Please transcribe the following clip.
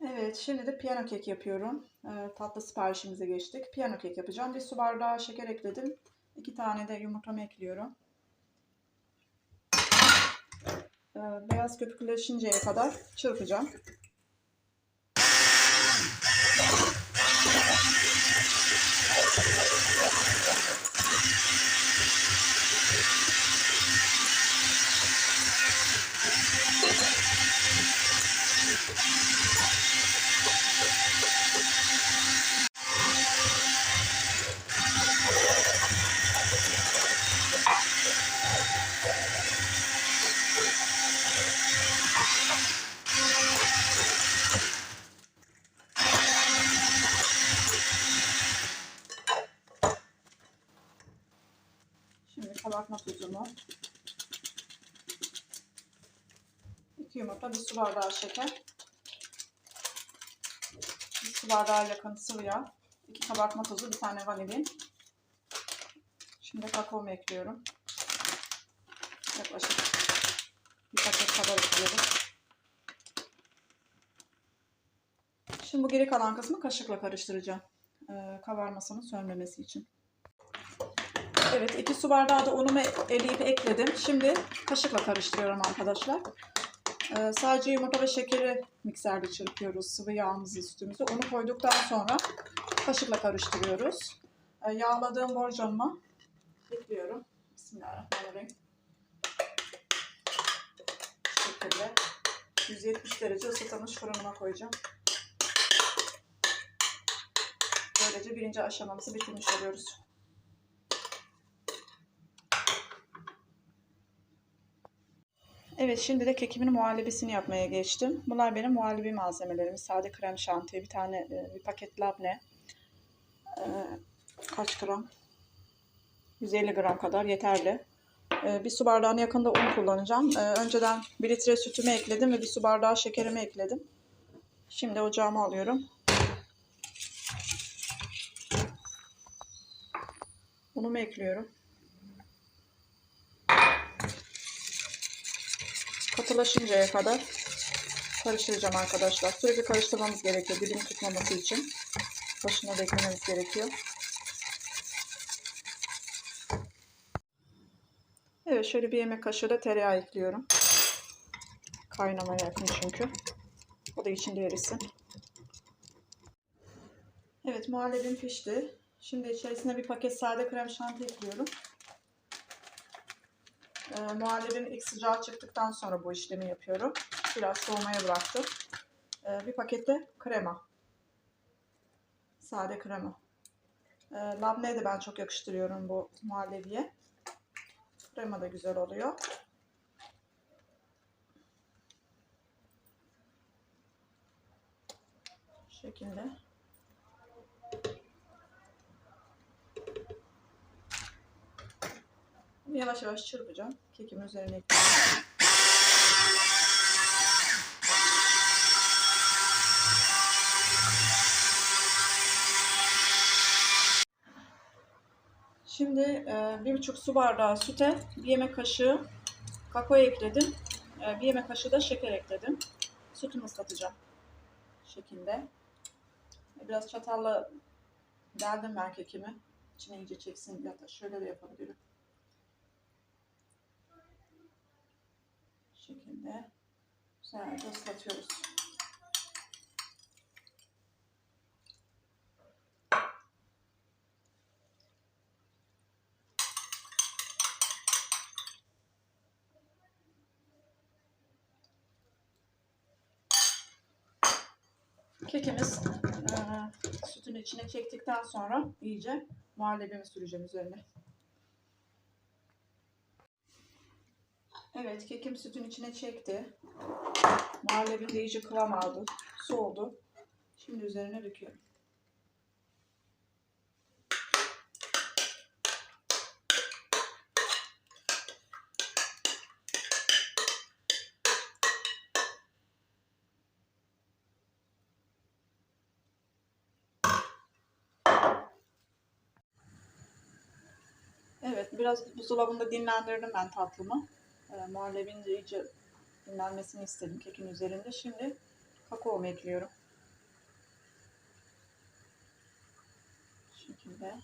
Evet, şimdi de piyano kek yapıyorum. Ee, tatlı siparişimize geçtik. Piyano kek yapacağım. Bir su bardağı şeker ekledim. İki tane de yumurtamı ekliyorum. Ee, beyaz köpükleşinceye kadar çırpacağım. Kabartma tuzumu. İki yumurta, bir su bardağı şeker. Bir su bardağı yakın sıvı yağ. iki kabartma tozu, bir tane vanilin. Şimdi kakaomu ekliyorum. Yaklaşık bir paket kadar ekliyorum. Şimdi bu geri kalan kısmı kaşıkla karıştıracağım. Ee, kabarmasının sönmemesi için. Evet, iki su bardağı da unumu eleyip ekledim. Şimdi kaşıkla karıştırıyorum arkadaşlar. Ee, sadece yumurta ve şekeri mikserde çırpıyoruz. Sıvı yağımızı, sütümüzü. Unu koyduktan sonra kaşıkla karıştırıyoruz. Ee, yağladığım borcamı ekliyorum. Bismillahirrahmanirrahim. Şu şekilde 170 derece ısıtılmış fırınıma koyacağım. Böylece birinci aşamamızı bitirmiş oluyoruz. Evet şimdi de kekimin muhallebisini yapmaya geçtim. Bunlar benim muhallebi malzemelerim. Sade krem şanti, bir tane e, bir paket labne. E, kaç gram? 150 gram kadar yeterli. E, bir su bardağına yakında un kullanacağım. Önceden 1 litre sütümü ekledim ve bir su bardağı şekerimi ekledim. Şimdi ocağıma alıyorum. Unumu ekliyorum. Katılaşıncaya kadar karıştıracağım arkadaşlar. Sürekli karıştırmamız gerekiyor dibini tutmaması için. Başına beklememiz gerekiyor. Evet şöyle bir yemek kaşığı da tereyağı ekliyorum. Kaynamaya yakın çünkü. O da içinde erisin. Evet muhallebim pişti. Şimdi içerisine bir paket sade krem şanti ekliyorum. E, muhallebinin ilk sıcağı çıktıktan sonra bu işlemi yapıyorum. Biraz soğumaya bıraktım. E, bir pakette krema. Sade krema. E, labneyi de ben çok yakıştırıyorum bu muhallebiye. Krema da güzel oluyor. Bu şekilde. Yavaş yavaş çırpacağım. Kekimin üzerine. Şimdi e, bir buçuk su bardağı süte bir yemek kaşığı kakao ekledim. E, bir yemek kaşığı da şeker ekledim. Sütümü ıslatacağım. Şekilde. Biraz çatalla deldim ben kekimi. İçine iyice çeksin ya da şöyle de yapabilirim. Şekilde güzelce ıslatıyoruz. Kekimiz e, sütün içine çektikten sonra iyice muhallebimi süreceğim üzerine. Evet kekim sütün içine çekti. Muhallebi de iyice kıvam aldı. Soğudu. Şimdi üzerine döküyorum. Evet, biraz buzdolabında dinlendirdim ben tatlımı e, de iyice dinlenmesini istedim kekin üzerinde. Şimdi kakaomu ekliyorum. Şu şekilde.